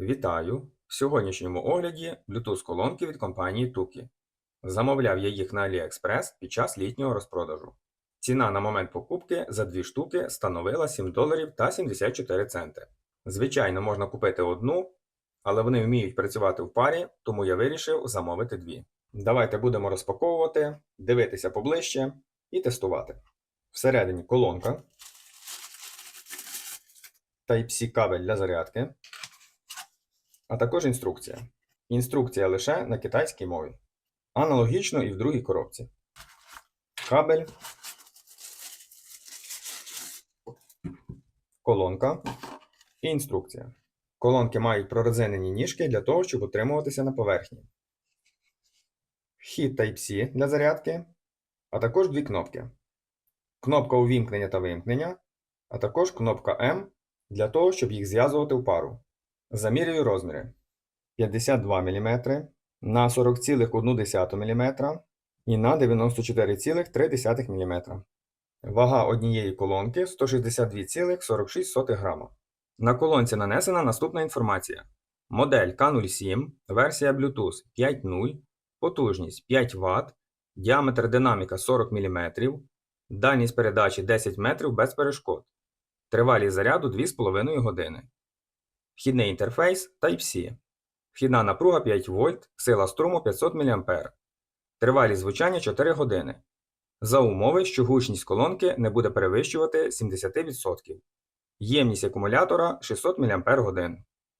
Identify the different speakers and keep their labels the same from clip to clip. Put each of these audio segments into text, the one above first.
Speaker 1: Вітаю! В сьогоднішньому огляді Bluetooth колонки від компанії Tuki. Замовляв я їх на AliExpress під час літнього розпродажу. Ціна на момент покупки за дві штуки становила 7 доларів та 74 центи. Звичайно, можна купити одну, але вони вміють працювати в парі, тому я вирішив замовити дві. Давайте будемо розпаковувати, дивитися поближче і тестувати. Всередині колонка, Type-C кабель для зарядки а також інструкція. Інструкція лише на китайській мові. Аналогічно і в другій коробці. Кабель, колонка і інструкція. Колонки мають прорезинені ніжки для того, щоб утримуватися на поверхні. Вхід Type-C для зарядки, а також дві кнопки. Кнопка увімкнення та вимкнення, а також кнопка M для того, щоб їх зв'язувати в пару. Замірюю розміри 52 мм на 40,1 мм і на 94,3 мм. Вага однієї колонки 162,46 г. На колонці нанесена наступна інформація. Модель K07, версія Bluetooth 5.0, потужність 5 Вт, діаметр динаміка 40 мм, дальність передачі 10 метрів без перешкод, тривалість заряду 2,5 години. Вхідний інтерфейс Type-C. Вхідна напруга 5 вольт, сила струму 500 мА. Тривалість звучання 4 години. За умови, що гучність колонки не буде перевищувати 70%. Ємність акумулятора 600 мАч.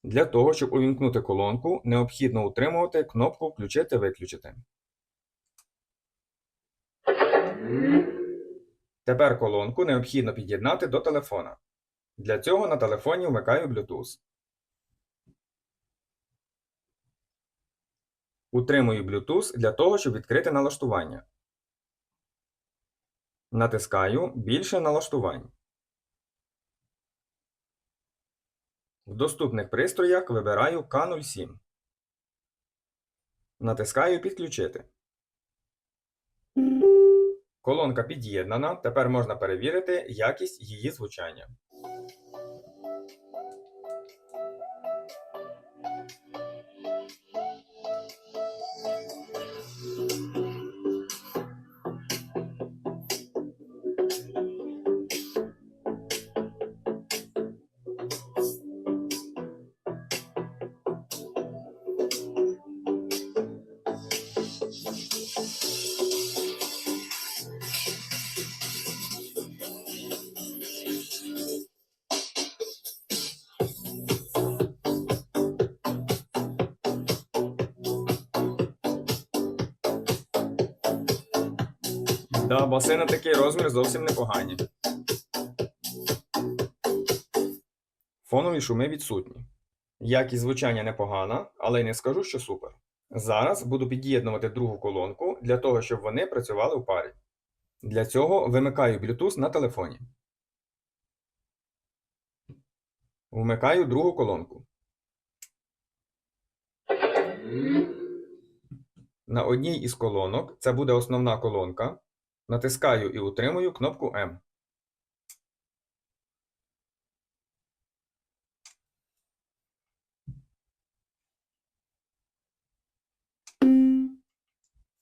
Speaker 1: Для того, щоб увімкнути колонку, необхідно утримувати кнопку Включити-виключити. Тепер колонку необхідно під'єднати до телефона. Для цього на телефоні вмикаю Bluetooth. Утримую Bluetooth для того, щоб відкрити налаштування. Натискаю Більше налаштувань. В доступних пристроях вибираю K07. Натискаю Підключити. Колонка під'єднана. Тепер можна перевірити якість її звучання. Да, баси на такий розмір зовсім непогані. Фонові шуми відсутні. Якість звучання непогана, але й не скажу, що супер. Зараз буду під'єднувати другу колонку для того, щоб вони працювали в парі. Для цього вимикаю Bluetooth на телефоні. Вмикаю другу колонку. На одній із колонок це буде основна колонка. Натискаю і утримую кнопку М.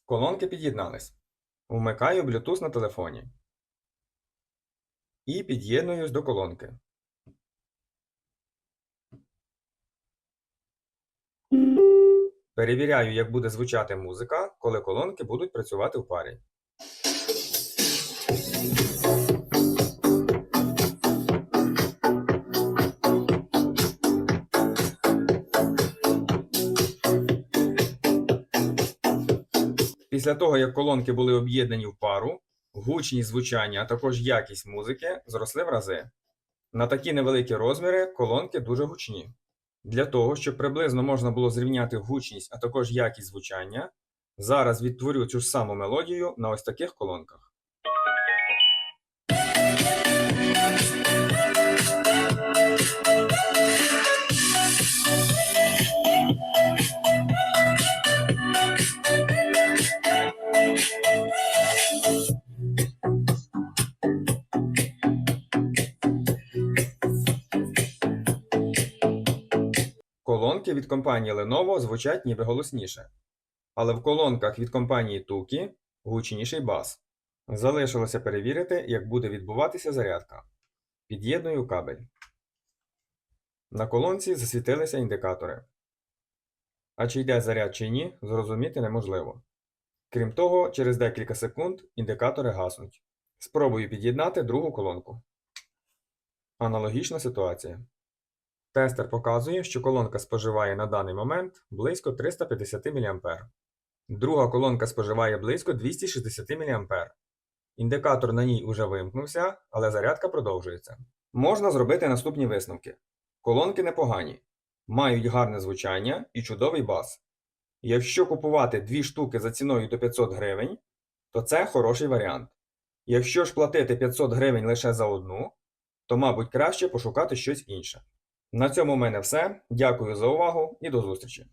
Speaker 1: Колонки під'єднались. Вмикаю Bluetooth на телефоні. І під'єднуюсь до колонки. Перевіряю, як буде звучати музика, коли колонки будуть працювати в парі. Після того, як колонки були об'єднані в пару, гучність звучання, а також якість музики зросли в рази. На такі невеликі розміри колонки дуже гучні. Для того, щоб приблизно можна було зрівняти гучність, а також якість звучання, зараз відтворю цю ж саму мелодію на ось таких колонках. Колонки від компанії Lenovo звучать ніби голосніше, але в колонках від компанії Tuki гучніший бас. Залишилося перевірити, як буде відбуватися зарядка. Під'єдную кабель. На колонці засвітилися індикатори. А чи йде заряд чи ні, зрозуміти неможливо. Крім того, через декілька секунд індикатори гаснуть. Спробую під'єднати другу колонку. Аналогічна ситуація. Тестер показує, що колонка споживає на даний момент близько 350 мА. Друга колонка споживає близько 260 мА. Індикатор на ній уже вимкнувся, але зарядка продовжується. Можна зробити наступні висновки. Колонки непогані, мають гарне звучання і чудовий бас. Якщо купувати дві штуки за ціною до 500 гривень, то це хороший варіант. Якщо ж платити 500 гривень лише за одну, то, мабуть, краще пошукати щось інше. На цьому в мене все. Дякую за увагу і до зустрічі!